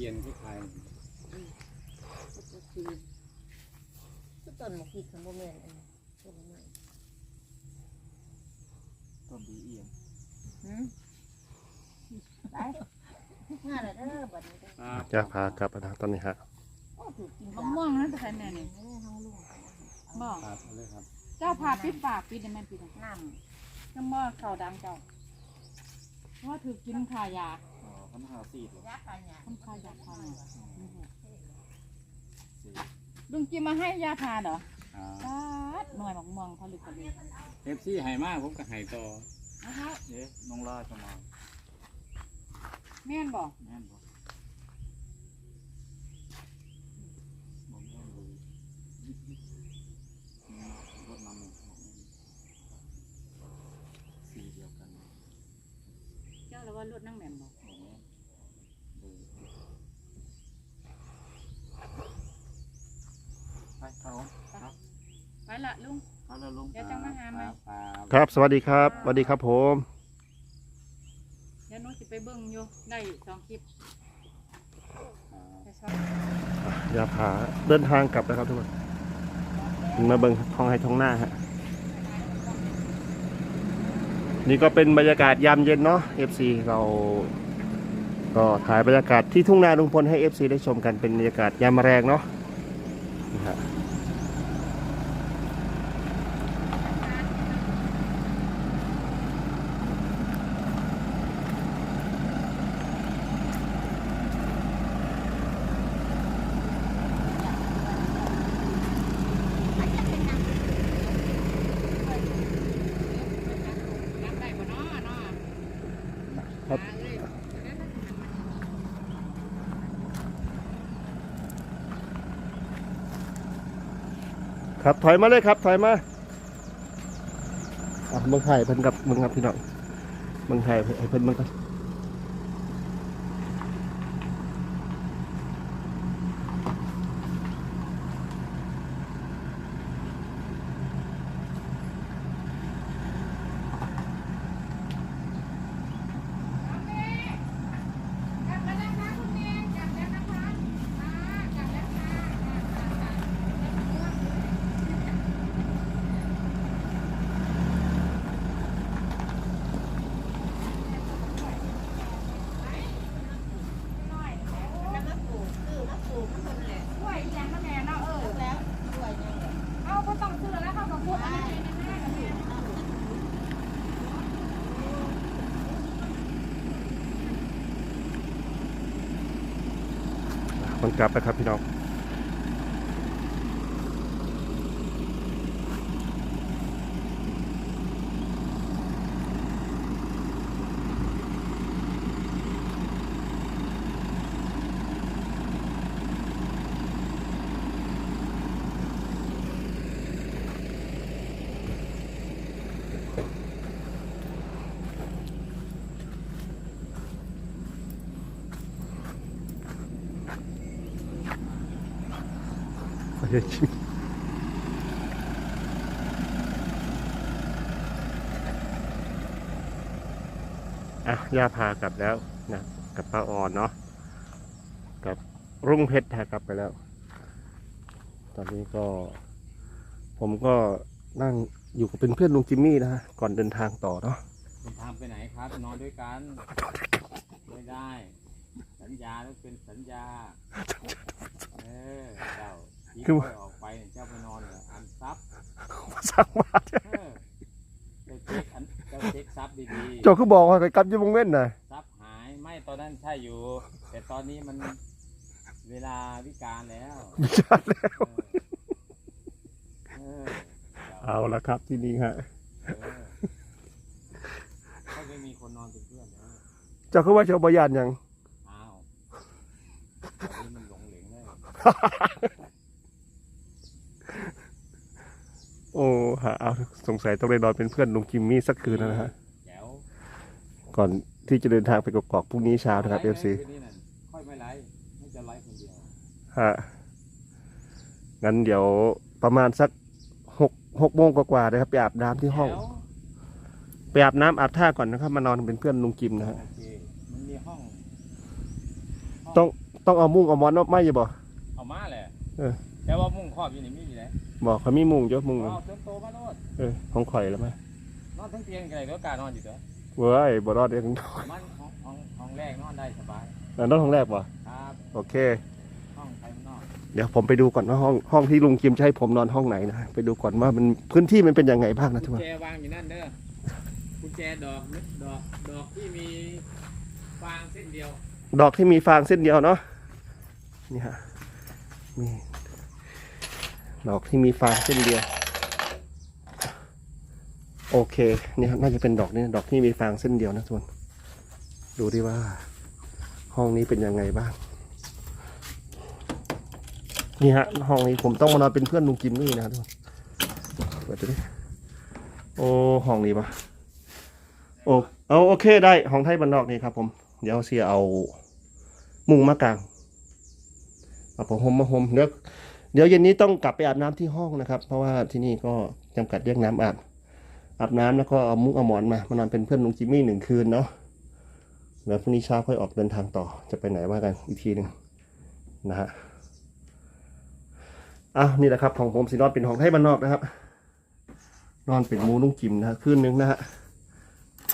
ทียนคล้ายก็คือก็ต้นมะขีดของโมเมนอันนี้ต้นไม้ต้นดีเอียงหืมไปงานอะไรเด้อบัดนี้เด้อๆครับจะพากลับมาทางตอนนี้ฮะโอ้ถูกกินมะม่วงนั่นแต่แน่นี่ไม่ได้ห้องลุงบอกครับเอาเลยครับเจ้าพาปิดปากปิดได้ไหมปิดน้น้ำมอเข่าดังเจ้าเพราะว่าถือกินขายา อ๋อพันหาสี่ตัวำยากันยาคนขายาทานสี่ลุงกินมาให้ยาทานเหรออ่าปัดหน่วยมะม่วงผลิตผลิตเอฟซีให้มากผมก็ให้ต่อนะคะเอ๊ะน้องล่าจะมาแม่นบอกแม่นบ่บ่แม่นเลยรถน้ำหนึ่งสีเดียวกัน เจ้าแล้วว่ารถนั่งแหม่มบอก บ่แม่นเลยไปครับผมครับ ไป ละลุง เอาแล้วลุงเดี๋ยวจะมาหาไหมครับครับสวัสดีครับ สวัสดีครับผม เดี๋ยวหนุจะไปเบิ่งอยู่ได้สองคลิปครับจะชอบยาผาเดินทางกลับแล้วครับทุกคน มาเบิ่งท้องให้ท้องหน้าฮะ นี่ก็เป็นบรรยากาศยามเย็นเนาะ FC เราก็ถ่ายบรรยากาศที่ทุ่งนาลุงพลให้ FC ได้ชมกันเป็นบรรยากาศยามแรงเนาะนะฮะ รับได้บ่เนาะเนาะ ครับ หาเลย ครับถอยมาเลยครับ ถอยมาอะเมืองไทยเพิ่นกับเมืองครับพี่น้องเมืองไทยเพิ่นเมืองกันลับมาแล้วค่ะคุณแม่กลับแล้วนะคะอ่ากลับแล้วค่ะอ่าอ่าอ่า แล้วก็ปลูกคือแล้วปลูกมันคนแหละ ช่วยอีหยังนะแม่เนาะเออ แล้วด้วยเนี่ย เอาก็ต้องซื้อแล้วเขาก็พูดอันนี้ในหน้ากับแม่ มันกลับแล้วครับพี่น้อง ไปเลยชิมอะย่าพากลับแล้วนะกับป้าออนเนาะกับรุ่งเพชรพากลับไปแล้ว ตอนนี้ก็ ผมก็นั่งอยู่กับเป็นเพื่อนลุงจิมมี่นะฮะก่อนเดินทางต่อเนาะคุณทำไปไหนครับ นอนด้วยกัน ไม่ได้ สัญญาต้องเป็นสัญญา เออเจ้าที่ ค่อยออกไปเนี่ยเจ้าไปนอนเหรออันซับสั่งมาเออเจ้าเช็คอันเจ้าเช็คซับดีเจ้าคือบอกว่าไปกลับอยี่วงเว้นน่ะๆซับหายไม่ตอนนั้นใช่อยู่ แต่ตอนนี้มันเวลาวิการแล้วไม่ใช่แล้ว เออเออเอาละครับที่นี่ฮะ เออเขาไม่มีคนนอนเป็นเพื่อนแล้ว เจ้าคือว่าเจ้าบยานหยัง อ้าวตอนนี้มันหลงเหลงเลย โอ้ฮะเอาสงสัยต้องไปนอนเป็นเพื่อนลุงจิมมี่สักคืนนะฮะแจ๋วก่อนที่จะเดินทางไปกกอกพรุ่งนี้เช้านะครับเอฟซีไลฟ์ไว้นี่น่ะค่อยไม่ไลฟ์ไม่จะไลฟ์คนเดียวฮะงั้นเดี๋ยวประมาณสักหกหกโมงกว่าๆนะครับไปอาบน้ำที่ห้องแจ๋วไปอาบน้ำอาบท่าก่อนนะครับมานอนเป็นเพื่อนลุงจิมนะฮะโอเคมันมีห้องห้ต้องต้องเอามุ้งเอาหมอนมาไม่อยู่บ่เอามาแหละเออ แต่ว่ามุ่งครอบอยู่นี่มีอยู่แล้วบอกเขามีมุ้งเยอะมุ้งเอาเติมโตมาโลดเออของข่อยแล้วไหมนอนทั้งเตียงกันเลยแล้วการนอนอยู่เด้อเว้ยบ่รอดเองมันห้องห้องห้องแรกนอนได้สบายแล้วนอนห้องแรกบ่ครับโอเค ห้องภายนอกเดี๋ยวผมไปดูก่อนว่าห้องห้องที่ลุงกิมจะให้ผมนอนห้องไหนนะไปดูก่อนว่ามันพื้นที่มันเป็นยังไงบ้างนะทุกกุคญนแจวางอยู่นั่นเด้อกุญแจดอกนึกดอกดอกที่มีฟางเส้นเดียว ดอกที่มีฟางเส้นเดียวเนาะนี่ฮะนี่ ดอกที่มีฟางเส้นเดียว โอเคนี่ครับน่าจะเป็นดอกนี้ดอกที่มีฟางเส้นเดียวนะทุกคนดูดิว่า ห้องนี้เป็นยังไงบ้าง นี่ฮะ ห้องนี้ผมต้องมานอนเป็นเพื่อนลุงกิมนี่นะครับทุกคนเปิดดูดิโอ้ห้องนี้ปะโอ้เอาโอเคได้ห้องไทยบ้านนอกนี่ครับผมเดี๋ยวเสียเอามุงมากางเอาผ้าห่มมาห่มเดี๋ยว เดี๋ยวเย็นนี้ต้องกลับไปอาบน้ำที่ห้องนะครับ เพราะว่าที่นี่ก็จำกัดเรื่องน้ำอาบอาบน้ำแล้วก็เอามุ้งเอาหมอนมามานอนเป็นเพื่อนลุงจิมมี่หนึ่งคืนเนาะแล้วพรุ่งนี้เช้าค่อยออกเดินทางต่อจะไปไหนว่ากันอีกทีหนึ่งนะฮะอ้าวนี่แหละครับของผมสีนอนเป็นของไทยบ้านนอกนะครับ นอนเป็นมูลุงจิมนะฮะคืนหนึงนะฮะ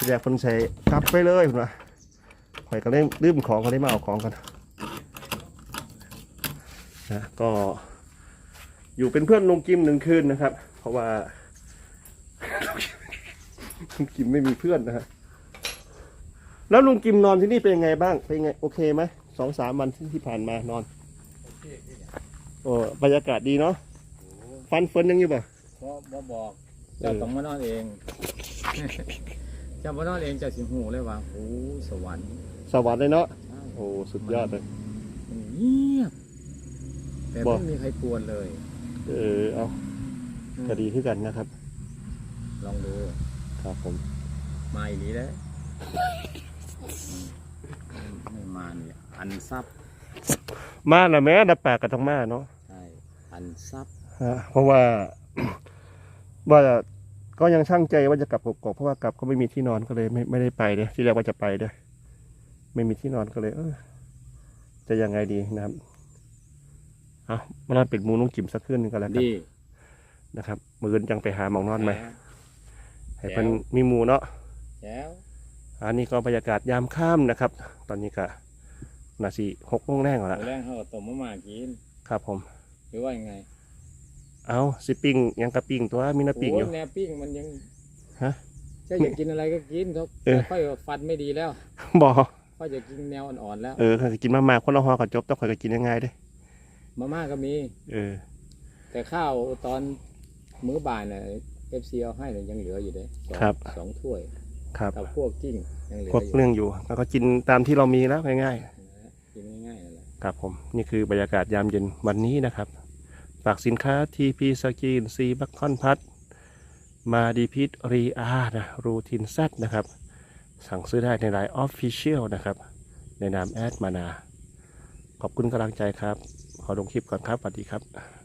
แรกคนใส่กลับไปเลยคุณว่าข่อยก็เล่นลืมของเขาได้มาเอาของกันนะก็ อยู่เป็นเพื่อนลุงกิมหนึ่งคืนนะครับ เพราะว่าลุงกิมไม่มีเพื่อนนะฮะแล้วลุงกิมนอนที่นี่เป็นยังไงบ้าง เป็นยังไง โอเคไหมสองสามวันที่ที่ผ่านมานอนโอ้บรรยากาศดีเนาะฟันเฟินยังอยู่ป่ะเพราะบ่บอกเจ้าต้องมานอนเองเจ้ามานอนเองเจ้าสิหูเลยว่าโอ้สวรรค์สวัสดีเนาะโอ้สุดยอดเลยมันเงียบแต่บอไม่กมีใครกวนเลย เออเอาก็ดีขึ้นกันนะครับ ลองดูครับผมมาอีกนี้แล้วไม่มาเนี่ยอันซับมาละแม่ดับปากกับต้องมาเนาะใช่อันซับฮะเพราะว่า ว่าก็ยังช่างใจว่าจะกลับกกอกเพราะว่ากลับก็ไม่มีที่นอนก็เลยไม่ไม่ได้ไปเลยที่แรกว่าจะไปด้วยไม่มีที่นอนก็เลย เออจะยังไงดีนะครับเอามานอนปิดหมูนุ่งจิ๋มสักคืนหนึงก็แล้วกันดีนะครับมือจังไปหาหมองนอนไหมแจ๋วให้เป็นมีหมูเนาะ แจ๋วอันนี้ก็บรรยากาศยามค่ำนะครับ ตอนนี้ก็นาทีหกโมงแรกแล้วเอาละแรงเขาก็ต้มมะม่ากิน ครับผม หรือว่ายังไงเอาสิปิ้งยังกระปิ้งตัวมีน้ำปิ้งอยู่โแนวปิ้งมันยังฮะเจะอยากกินอะไรก็กินเขาเออ ค่อยฟันไม่ดีแล้ว บอค่อยจะกินแนวอ่อนๆแล้ว เออข้อยก็กินมามาคนละห่อกับจบต้องคอยก็กินยังไงเด้ มาม่าก็มี เออ แต่ข้าวตอนมื้อบ่ายน่ะเอฟซีเอาให้เนี่ยยังเหลืออยู่เลยสองครับ สองถ้วยครับกับพวกกิ้งยังเหลือพวกอยู่เรื่องอยู่แล้วก็กินตามที่เรามีแล้วง่ายนะฮะกินง่ายๆนั่นแหละๆครับผม นี่คือบรรยากาศยามเย็นวันนี้นะครับ ฝากสินค้า TP สกินซีบัคคอนพัทมาดีพิษรีอานะรูทินแซนะครับ สั่งซื้อได้ในไลน์ออฟฟิเชียลนะครับ ในนามแอดมานา ขอบคุณกำลังใจครับ ขอลงคลิปก่อนครับสวัสดีครับ